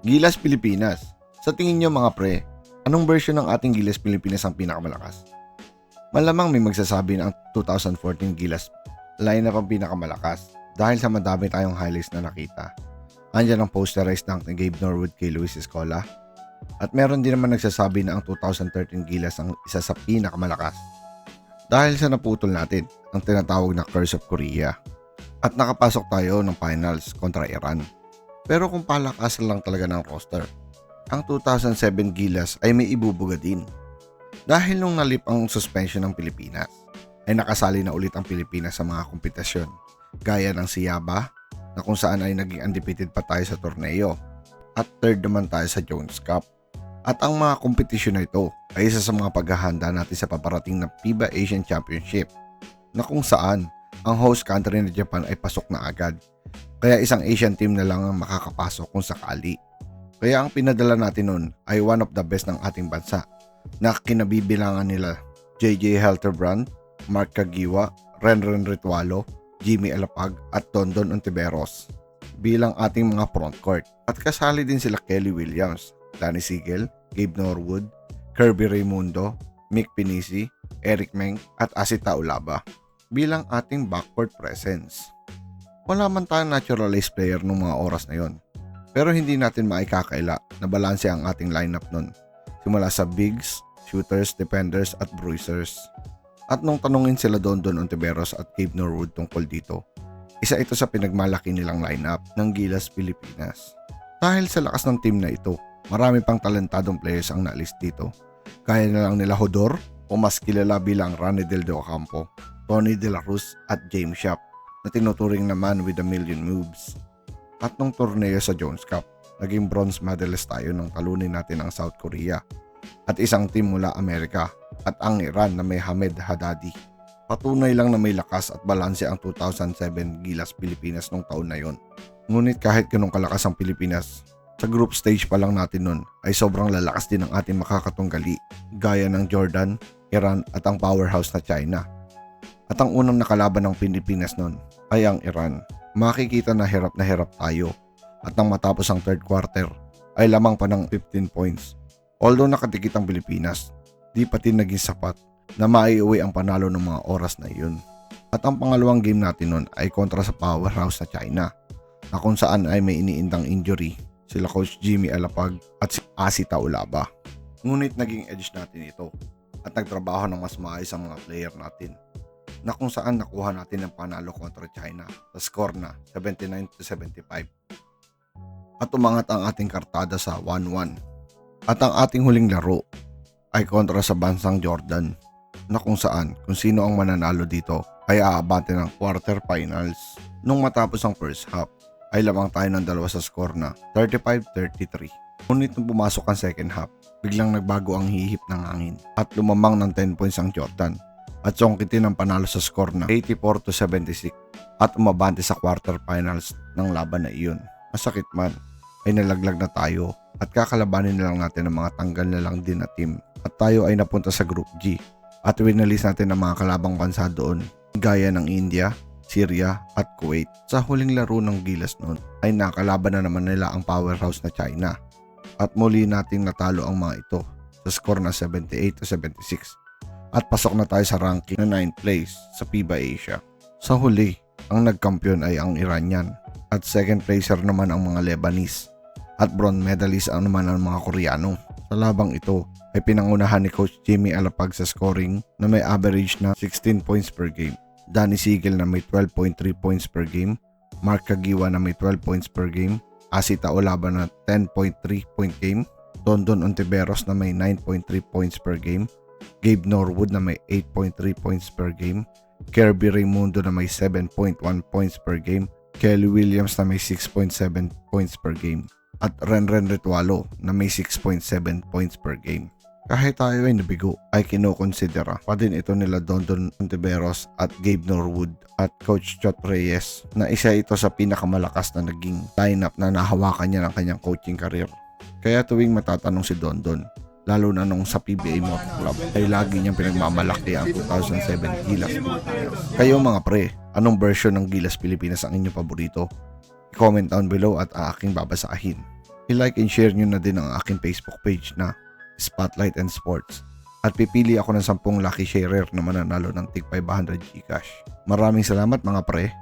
Gilas Pilipinas. Sa tingin nyo mga pre, anong version ng ating Gilas Pilipinas ang pinakamalakas? Malamang may magsasabi na ang 2014 Gilas lineup ang pinakamalakas dahil sa madami tayong highlights na nakita. Andiyan ang posterized dunk ni Gabe Norwood kay Luis Escola. At meron din naman nagsasabi na ang 2013 Gilas ang isa sa pinakamalakas. Dahil sa naputol natin ang tinatawag na Curse of Korea. At nakapasok tayo ng finals kontra Iran. Pero kung palakasan lang talaga ng roster, ang 2007 Gilas ay may ibubuga din. Dahil nung nalip ang suspension ng Pilipinas, ay nakasali na ulit ang Pilipinas sa mga kompetisyon, gaya ng Siyaba, na kung saan ay naging undefeated pa tayo sa torneo, at third naman tayo sa Jones Cup. At ang mga kompetisyon na ito ay isa sa mga paghahanda natin sa paparating na FIBA Asian Championship, na kung saan ang host country na Japan ay pasok na agad. Kaya isang Asian team na lang ang makakapasok kung sakali. Kaya ang pinadala natin nun ay one of the best ng ating bansa na kinabibilangan nila JJ Helterbrand, Mark Kagiwa, Renren Ritualo, Jimmy Alapag at Dondon Ontiveros bilang ating mga frontcourt. At kasali din sila Kelly Williams, Danny Siegel, Gabe Norwood, Kirby Raimundo, Mick Pinisi, Eric Meng at Asita Ulaba bilang ating backcourt presence. Wala man tayong naturalized player nung mga oras na yon. Pero hindi natin maikakaila na balanse ang ating lineup nun. Simula sa bigs, shooters, defenders at bruisers. At nung tanungin sila Don Don Ontiveros at Gabe Norwood tungkol dito, isa ito sa pinagmalaki nilang lineup ng Gilas Pilipinas. Dahil sa lakas ng team na ito, marami pang talentadong players ang naalis dito. Kaya na lang nila Hodor o mas kilala bilang Rani Del De Ocampo, Tony De La Cruz at James Shop na tinuturing naman with a million moves. At nung torneo sa Jones Cup, naging bronze medalist tayo nung talunin natin ang South Korea at isang team mula Amerika at ang Iran na may Hamed Haddadi. Patunay lang na may lakas at balanse ang 2007 Gilas Pilipinas nung taon na yon. Ngunit kahit ganun kalakas ang Pilipinas, sa group stage pa lang natin nun ay sobrang lalakas din ang ating makakatunggali gaya ng Jordan, Iran at ang powerhouse na China. At ang unang nakalaban ng Pilipinas nun ay ang Iran. Makikita na hirap na hirap tayo at nang matapos ang third quarter ay lamang pa ng 15 points. Although nakatikit ang Pilipinas, di pati naging sapat na maiuwi ang panalo ng mga oras na iyon. At ang pangalawang game natin nun ay kontra sa powerhouse na China na kung saan ay may iniindang injury sila Coach Jimmy Alapag at si Asi Taulaba. Ngunit naging edge natin ito at nagtrabaho ng mas maayos ang mga player natin na kung saan nakuha natin ang panalo kontra China sa score na 79 to 75. At umangat ang ating kartada sa 1-1. At ang ating huling laro ay kontra sa bansang Jordan na kung saan kung sino ang mananalo dito ay aabante ng quarterfinals. Nung matapos ang first half ay lamang tayo ng dalawa sa score na 35-33. Ngunit nung pumasok ang second half, biglang nagbago ang hihip ng hangin at lumamang ng 10 points ang Jordan at songkitin ang panalo sa score na 84 to 76 at umabante sa quarterfinals ng laban na iyon. Masakit man, ay nalaglag na tayo at kakalabanin na lang natin ang mga tanggal na lang din na team at tayo ay napunta sa Group G at winalis natin ang mga kalabang bansa doon gaya ng India, Syria at Kuwait. Sa huling laro ng Gilas noon ay nakalaban na naman nila ang powerhouse na China at muli nating natalo ang mga ito sa score na 78 to 76 at pasok na tayo sa ranking na 9th place sa FIBA Asia. Sa huli, ang nagkampiyon ay ang Iranian at second placer naman ang mga Lebanese at bronze medalist ang naman ang mga Koreano. Sa labang ito ay pinangunahan ni Coach Jimmy Alapag sa scoring na may average na 16 points per game. Danny Siegel na may 12.3 points per game, Mark Kagiwa na may 12 points per game, Asita Olaban na 10.3 point game, Dondon Ontiveros na may 9.3 points per game, Gabe Norwood na may 8.3 points per game, Kirby Raimundo na may 7.1 points per game, Kelly Williams na may 6.7 points per game, at Renren Ritualo na may 6.7 points per game. Kahit tayo ay nabigo, ay kinokonsidera pa din ito nila Dondon Ontiveros at Gabe Norwood at Coach Chot Reyes na isa ito sa pinakamalakas na naging lineup na nahawakan niya ng kanyang coaching career. Kaya tuwing matatanong si Dondon, lalo na nung sa PBA Motor Club ay lagi niyang pinagmamalaki ang 2007 Gilas Pilipinas. Kayo mga pre, anong version ng Gilas Pilipinas ang inyong paborito? I-comment down below at aaking babasahin. I-like and share nyo na din ang aking Facebook page na Spotlight and Sports. At pipili ako ng 10 lucky sharer na mananalo ng tig 500 Gcash. Maraming salamat mga pre.